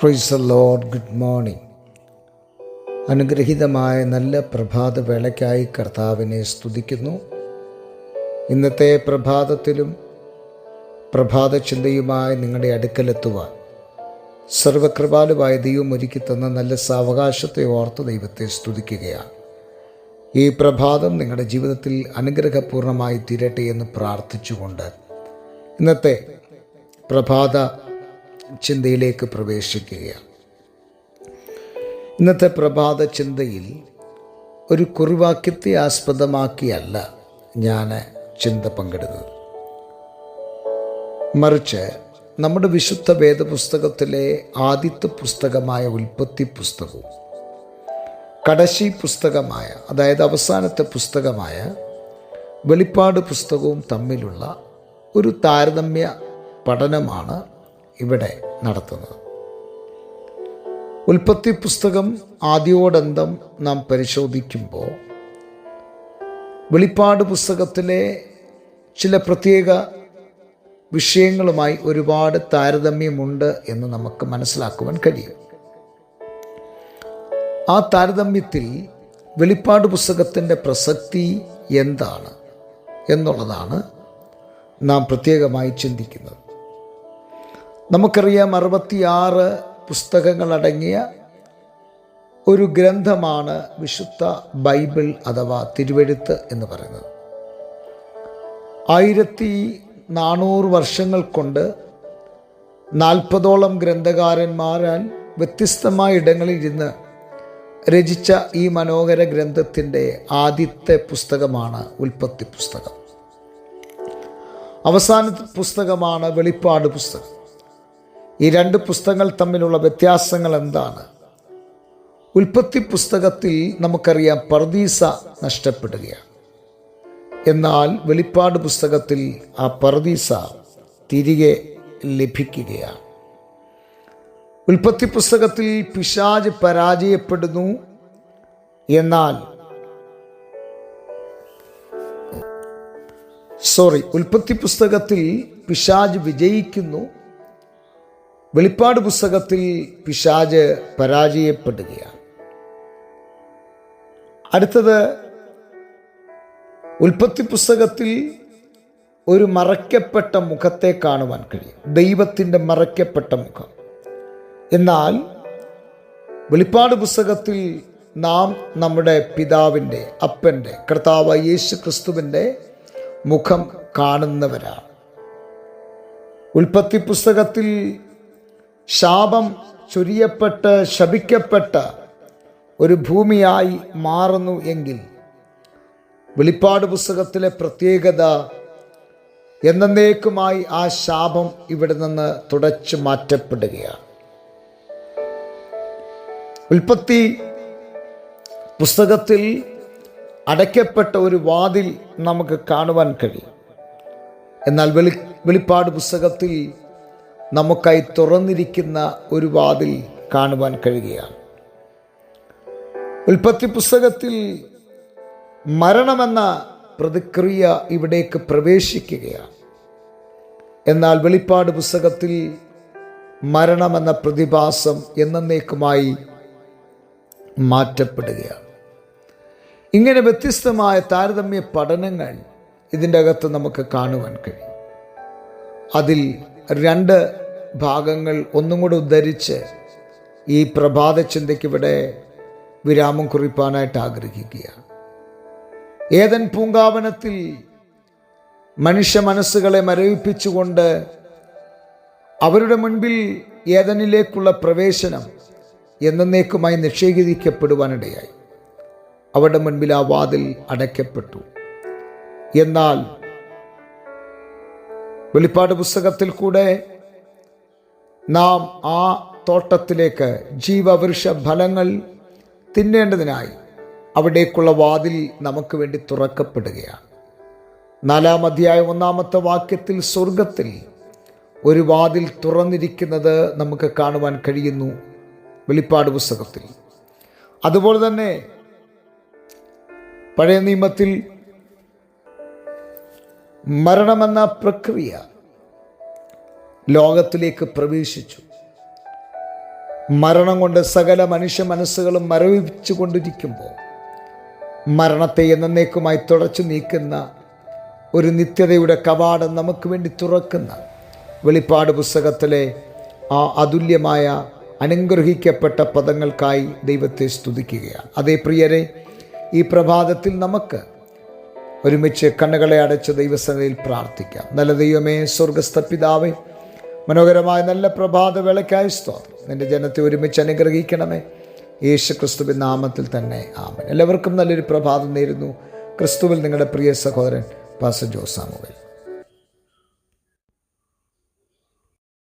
Price load good morning അനുഗ്രഹീതമായ നല്ല പ്രഭാത വേളയ്ക്കായി കർത്താവിനെ സ്തുതിക്കുന്നു. ഇന്നത്തെ പ്രഭാതത്തിലും പ്രഭാത ചിന്തയുമായി നിങ്ങളുടെ അടുക്കലെത്തുവാൻ സർവകൃപാലുവായ ദൈവം ഒരുക്കി തന്ന നല്ല സാവകാശത്തെ ഓർത്ത് ദൈവത്തെ സ്തുതിക്കുകയാണ്. ഈ പ്രഭാതം നിങ്ങളുടെ ജീവിതത്തിൽ അനുഗ്രഹപൂർണമായി തീരട്ടെ എന്ന് പ്രാർത്ഥിച്ചുകൊണ്ട് ഇന്നത്തെ പ്രഭാത ചിന്തയിലേക്ക് പ്രവേശിക്കുക. ഇന്നത്തെ പ്രഭാത ചിന്തയിൽ ഒരു കുറിവാക്യത്തെ ആസ്പദമാക്കിയല്ല ഞാൻ ചിന്ത പങ്കിടുന്നത്. മറിച്ച് നമ്മുടെ വിശുദ്ധ വേദപുസ്തകത്തിലെ ആദ്യത്തെ പുസ്തകമായ ഉൽപ്പത്തി പുസ്തകവും കടശി പുസ്തകമായ അതായത് അവസാനത്തെ പുസ്തകമായ വെളിപ്പാട് പുസ്തകവും തമ്മിലുള്ള ഒരു താരതമ്യ പഠനമാണ് ഇവിടെ നടത്തുന്നത്. ഉൽപ്പത്തി പുസ്തകം ആദ്യോടന്തം നാം പരിശോധിക്കുമ്പോൾ വെളിപ്പാട് പുസ്തകത്തിലെ ചില പ്രത്യേക വിഷയങ്ങളുമായി ഒരുപാട് താരതമ്യമുണ്ട് എന്ന് നമുക്ക് മനസ്സിലാക്കുവാൻ കഴിയും. ആ താരതമ്യത്തിൽ വെളിപ്പാട് പുസ്തകത്തിന്റെ പ്രസക്തി എന്താണ് എന്നുള്ളതാണ് നാം പ്രത്യേകമായി ചിന്തിക്കുന്നത്. നമുക്കറിയാം അറുപത്തിയാറ് പുസ്തകങ്ങളടങ്ങിയ ഒരു ഗ്രന്ഥമാണ് വിശുദ്ധ ബൈബിൾ അഥവാ തിരുവെഴുത്ത് എന്ന് പറയുന്നത്. ആയിരത്തി നാനൂറ് വർഷങ്ങൾ കൊണ്ട് നാൽപ്പതോളം ഗ്രന്ഥകാരന്മാരാൽ വ്യത്യസ്തമായ ഇടങ്ങളിൽ ഇരുന്ന് രചിച്ച ഈ മനോഹര ഗ്രന്ഥത്തിന്റെ ആദ്യത്തെ പുസ്തകമാണ് ഉൽപ്പത്തി പുസ്തകം. അവസാന പുസ്തകമാണ് വെളിപ്പാട് പുസ്തകം. ഈ രണ്ട് പുസ്തകങ്ങൾ തമ്മിലുള്ള വ്യത്യാസങ്ങൾ എന്താണ്? ഉൽപ്പത്തി പുസ്തകത്തിൽ നമുക്കറിയാം പർദീസ നഷ്ടപ്പെടുകയാണ്. എന്നാൽ വെളിപ്പാട് പുസ്തകത്തിൽ ആ പർദീസ തിരികെ ലഭിക്കുകയാണ്. ഉൽപ്പത്തി പുസ്തകത്തിൽ പിശാജ് പരാജയപ്പെടുന്നു. എന്നാൽ സോറി ഉൽപ്പത്തി പുസ്തകത്തിൽ പിശാജ് വിജയിക്കുന്നു. വെളിപ്പാട് പുസ്തകത്തിൽ പിശാജ് പരാജയപ്പെടുകയാണ്. അടുത്തത് ഉൽപ്പത്തി പുസ്തകത്തിൽ ഒരു മറയ്ക്കപ്പെട്ട മുഖത്തെ കാണുവാൻ കഴിയും. ദൈവത്തിന്റെ മറയ്ക്കപ്പെട്ട മുഖം. എന്നാൽ വെളിപ്പാട് പുസ്തകത്തിൽ നാം നമ്മുടെ പിതാവിന്റെ അപ്പന്റെ കർത്താവ് യേശു ക്രിസ്തുവിന്റെ മുഖം കാണുന്നവരാണ്. ഉൽപ്പത്തി പുസ്തകത്തിൽ ശാപം ചൊരിയപ്പെട്ട് ശപിക്കപ്പെട്ട ഒരു ഭൂമിയായി മാറുന്നു എങ്കിൽ വെളിപ്പാട് പുസ്തകത്തിലെ പ്രത്യേകത എന്നേക്കുമായി ആ ശാപം ഇവിടെ നിന്ന് തുടച്ചു മാറ്റപ്പെടുകയാണ്. ഉൽപ്പത്തി പുസ്തകത്തിൽ അടയ്ക്കപ്പെട്ട ഒരു വാതിൽ നമുക്ക് കാണുവാൻ കഴിയും. എന്നാൽ വെളി വെളിപ്പാട് പുസ്തകത്തിൽ നമുക്കായി തുറന്നിരിക്കുന്ന ഒരു വാതിൽ കാണുവാൻ കഴിയുകയാണ്. ഉൽപ്പത്തി പുസ്തകത്തിൽ മരണമെന്ന പ്രതിക്രിയ ഇവിടേക്ക് പ്രവേശിക്കുകയാണ്. എന്നാൽ വെളിപ്പാട് പുസ്തകത്തിൽ മരണമെന്ന പ്രതിഭാസം എന്നേക്കുമായി മാറ്റപ്പെടുകയാണ്. ഇങ്ങനെ വ്യത്യസ്തമായ താരതമ്യ പഠനങ്ങൾ ഇതിന്റെ അകത്ത് നമുക്ക് കാണുവാൻ കഴിയും. അതിൽ രണ്ട് ഭാഗങ്ങൾ ഒന്നും കൂടെ ഉദ്ധരിച്ച് ഈ പ്രഭാത ചിന്തയ്ക്കിവിടെ വിരാമം കുറിപ്പാനായിട്ട് ആഗ്രഹിക്കുകയാണ്. ഏതൻ പൂങ്കാവനത്തിൽ മനുഷ്യ മനസ്സുകളെ മരവിപ്പിച്ചുകൊണ്ട് അവരുടെ മുൻപിൽ ഏതനിലേക്കുള്ള പ്രവേശനം എന്നേക്കുമായി നിഷേധിക്കപ്പെടുവാനിടയായി അവരുടെ മുൻപിൽ ആ വാതിൽ അടയ്ക്കപ്പെട്ടു. എന്നാൽ വെളിപ്പാട് പുസ്തകത്തിൽ കൂടെ നാം ആ തോട്ടത്തിലേക്ക് ജീവവൃക്ഷ ഫലങ്ങൾ തിന്നേണ്ടതിനായി അവിടേക്കുള്ള വാതിൽ നമുക്ക് വേണ്ടി തുറക്കപ്പെടുകയാണ്. നാലാം അധ്യായം ഒന്നാമത്തെ വാക്യത്തിൽ സ്വർഗത്തിൽ ഒരു വാതിൽ തുറന്നിരിക്കുന്നത് നമുക്ക് കാണുവാൻ കഴിയുന്നു. വെളിപ്പാട് പുസ്തകത്തിൽ. അതുപോലെ തന്നെ പഴയ നിയമത്തിൽ മരണമെന്ന പ്രക്രിയ ലോകത്തിലേക്ക് പ്രവേശിച്ചു. മരണം കൊണ്ട് സകല മനുഷ്യ മനസ്സുകളും മരവിപ്പിച്ചു കൊണ്ടിരിക്കുമ്പോൾ മരണത്തെ എന്നേക്കുമായി തുടച്ചു നീക്കുന്ന ഒരു നിത്യതയുടെ കവാടം നമുക്ക് വേണ്ടി തുറക്കുന്ന വെളിപ്പാട് പുസ്തകത്തിലെ ആ അതുല്യമായ അനുഗ്രഹിക്കപ്പെട്ട പദങ്ങൾക്കായി ദൈവത്തെ സ്തുതിക്കുകയാണ്. അതേ പ്രിയരെ ഈ പ്രഭാതത്തിൽ നമുക്ക് ഒരുമിച്ച് കണ്ണുകളെ അടച്ച് ദൈവസനയിൽ പ്രാർത്ഥിക്കാം. നല്ല ദൈവമേ സ്വർഗസ്ഥ പിതാവേ മനോഹരമായ നല്ല പ്രഭാത വിളക്കായി സ്തോത്രം. നിന്റെ ജനത്തെ ഒരുമിച്ച് അനുഗ്രഹിക്കണമേ. യേശു ക്രിസ്തുവിൻ നാമത്തിൽ തന്നെ ആമൻ. എല്ലാവർക്കും നല്ലൊരു പ്രഭാതം നേരുന്നു. ക്രിസ്തുവിൽ നിങ്ങളുടെ പ്രിയ സഹോദരൻ പാസ ജോസാമുവൽ